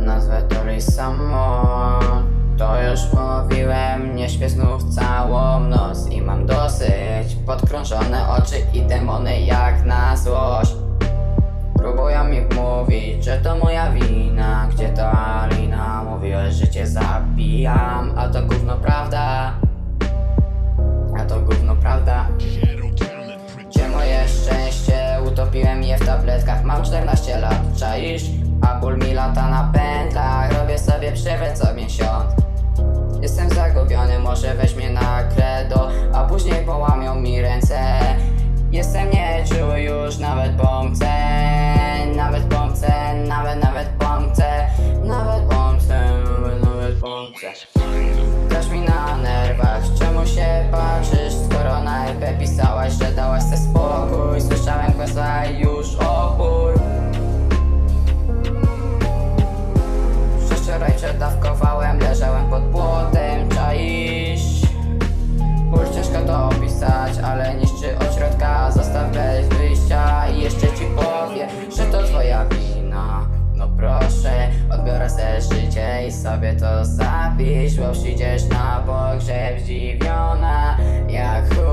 Nazwę to samo. To już mówiłem Nie śpię znów całą noc I mam dosyć Podkrążone oczy i demony jak na złość. Próbują mi mówić, że to moja wina. Gdzie to Alina? Mówiłeś, że cię zabijam mam 14 lat, czaisz? A ból mi lata na pętlach, robię sobie przerwę co miesiąc. Jestem zagubiony, może weź mnie na kredo, a później połamią mi ręce. Jestem nieczuły już, nawet bombce, nawet bombce, nawet, nawet bombce Nawet bombce, nawet, nawet bombce Grasz mi na sobie to zapisz Bo przyjdziesz na pogrzeb zdziwiona Jak chuj